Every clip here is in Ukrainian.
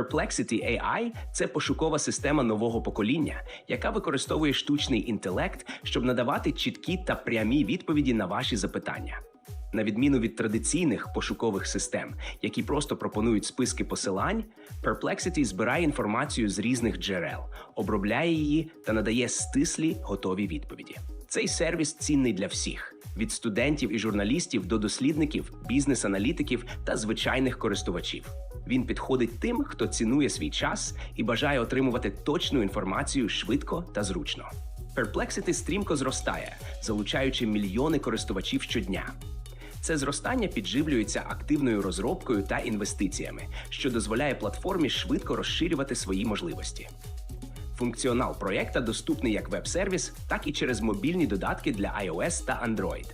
Perplexity AI – це пошукова система нового покоління, яка використовує штучний інтелект, щоб надавати чіткі та прямі відповіді на ваші запитання. На відміну від традиційних пошукових систем, які просто пропонують списки посилань, Perplexity збирає інформацію з різних джерел, обробляє її та надає стислі готові відповіді. Цей сервіс цінний для всіх від студентів і журналістів до дослідників, бізнес-аналітиків та звичайних користувачів. Він підходить тим, хто цінує свій час і бажає отримувати точну інформацію швидко та зручно. Perplexity стрімко зростає, залучаючи мільйони користувачів щодня. Це зростання підживлюється активною розробкою та інвестиціями, що дозволяє платформі швидко розширювати свої можливості. Функціонал проєкта доступний як веб-сервіс, так і через мобільні додатки для iOS та Android.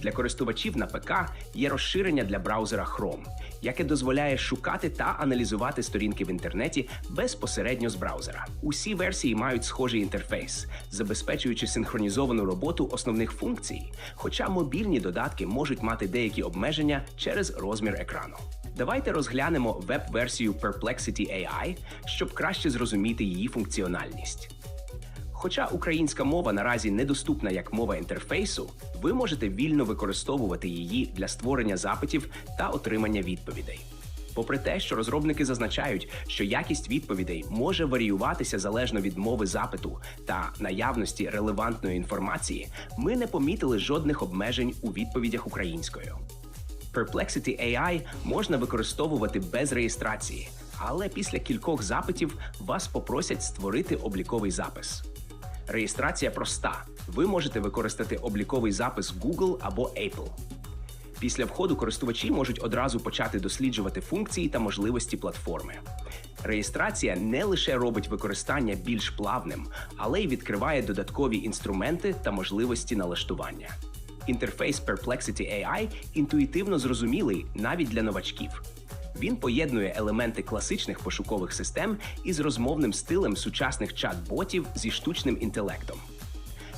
Для користувачів на ПК є розширення для браузера Chrome, яке дозволяє шукати та аналізувати сторінки в інтернеті безпосередньо з браузера. Усі версії мають схожий інтерфейс, забезпечуючи синхронізовану роботу основних функцій, хоча мобільні додатки можуть мати деякі обмеження через розмір екрану. Давайте розглянемо веб-версію Perplexity AI, щоб краще зрозуміти її функціональність. Хоча українська мова наразі недоступна як мова інтерфейсу, ви можете вільно використовувати її для створення запитів та отримання відповідей. Попри те, що розробники зазначають, що якість відповідей може варіюватися залежно від мови запиту та наявності релевантної інформації, ми не помітили жодних обмежень у відповідях українською. Perplexity AI можна використовувати без реєстрації, але після кількох запитів вас попросять створити обліковий запис. Реєстрація проста. Ви можете використати обліковий запис Google або Apple. Після входу користувачі можуть одразу почати досліджувати функції та можливості платформи. Реєстрація не лише робить використання більш плавним, але й відкриває додаткові інструменти та можливості налаштування. Інтерфейс Perplexity AI інтуїтивно зрозумілий навіть для новачків. Він поєднує елементи класичних пошукових систем із розмовним стилем сучасних чат-ботів зі штучним інтелектом.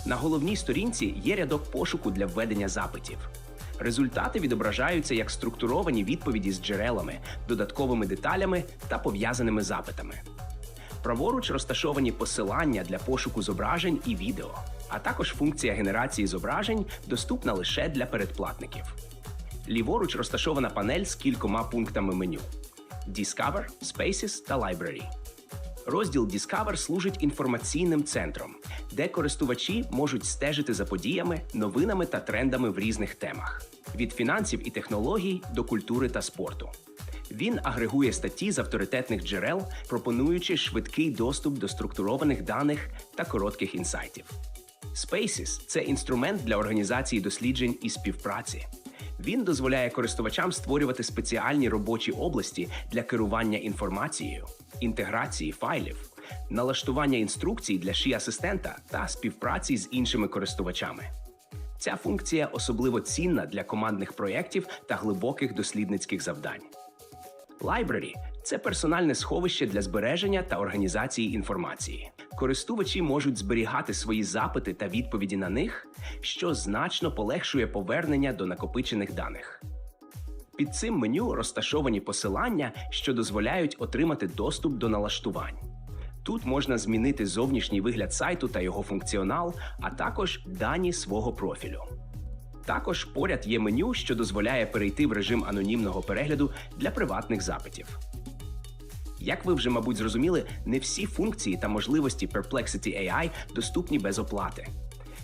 На головній сторінці є рядок пошуку для введення запитів. Результати відображаються як структуровані відповіді з джерелами, додатковими деталями та пов'язаними запитами. Праворуч розташовані посилання для пошуку зображень і відео, а також функція генерації зображень доступна лише для передплатників. Ліворуч розташована панель з кількома пунктами меню: Discover, Spaces та Library. Розділ Discover служить інформаційним центром, де користувачі можуть стежити за подіями, новинами та трендами в різних темах від фінансів і технологій до культури та спорту. Він агрегує статті з авторитетних джерел, пропонуючи швидкий доступ до структурованих даних та коротких інсайтів. Spaces – це інструмент для організації досліджень і співпраці. Він дозволяє користувачам створювати спеціальні робочі області для керування інформацією, інтеграції файлів, налаштування інструкцій для ші асистента та співпраці з іншими користувачами. Ця функція особливо цінна для командних проєктів та глибоких дослідницьких завдань. Library – це персональне сховище для збереження та організації інформації. Користувачі можуть зберігати свої запити та відповіді на них, що значно полегшує повернення до накопичених даних. Під цим меню розташовані посилання, що дозволяють отримати доступ до налаштувань. Тут можна змінити зовнішній вигляд сайту та його функціонал, а також дані свого профілю. Також поряд є меню, що дозволяє перейти в режим анонімного перегляду для приватних запитів. Як ви вже, мабуть, зрозуміли, не всі функції та можливості Perplexity AI доступні без оплати.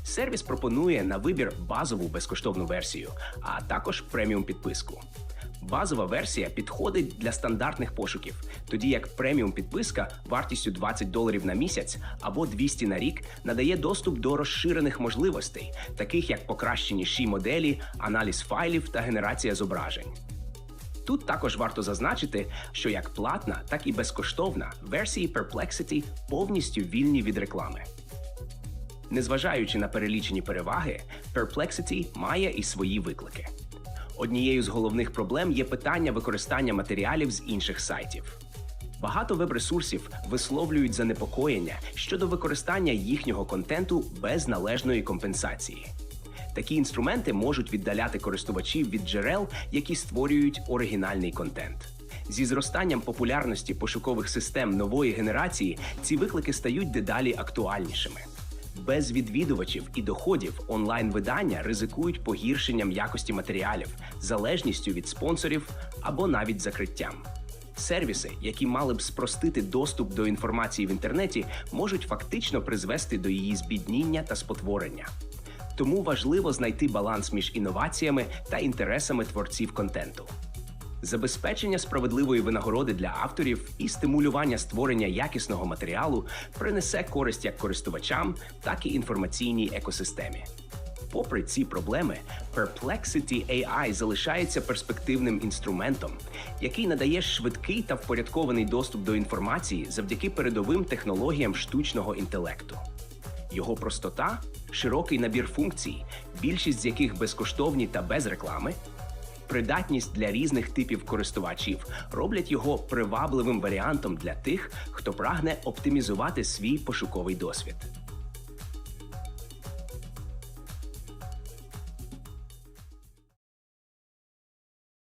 Сервіс пропонує на вибір базову безкоштовну версію, а також преміум підписку. Базова версія підходить для стандартних пошуків, тоді як преміум підписка вартістю 20 доларів на місяць або 200 на рік надає доступ до розширених можливостей, таких як покращені ші моделі, аналіз файлів та генерація зображень. Тут також варто зазначити, що як платна, так і безкоштовна версії Perplexity повністю вільні від реклами. Незважаючи на перелічені переваги, Perplexity має і свої виклики. Однією з головних проблем є питання використання матеріалів з інших сайтів. Багато веб-ресурсів висловлюють занепокоєння щодо використання їхнього контенту без належної компенсації. Такі інструменти можуть віддаляти користувачів від джерел, які створюють оригінальний контент. Зі зростанням популярності пошукових систем нової генерації ці виклики стають дедалі актуальнішими. Без відвідувачів і доходів онлайн-видання ризикують погіршенням якості матеріалів, залежністю від спонсорів або навіть закриттям. Сервіси, які мали б спростити доступ до інформації в інтернеті, можуть фактично призвести до її збідніння та спотворення. Тому важливо знайти баланс між інноваціями та інтересами творців контенту. Забезпечення справедливої винагороди для авторів і стимулювання створення якісного матеріалу принесе користь як користувачам, так і інформаційній екосистемі. Попри ці проблеми, Perplexity AI залишається перспективним інструментом, який надає швидкий та впорядкований доступ до інформації завдяки передовим технологіям штучного інтелекту. Його простота, широкий набір функцій, більшість з яких безкоштовні та без реклами, придатність для різних типів користувачів роблять його привабливим варіантом для тих, хто прагне оптимізувати свій пошуковий досвід.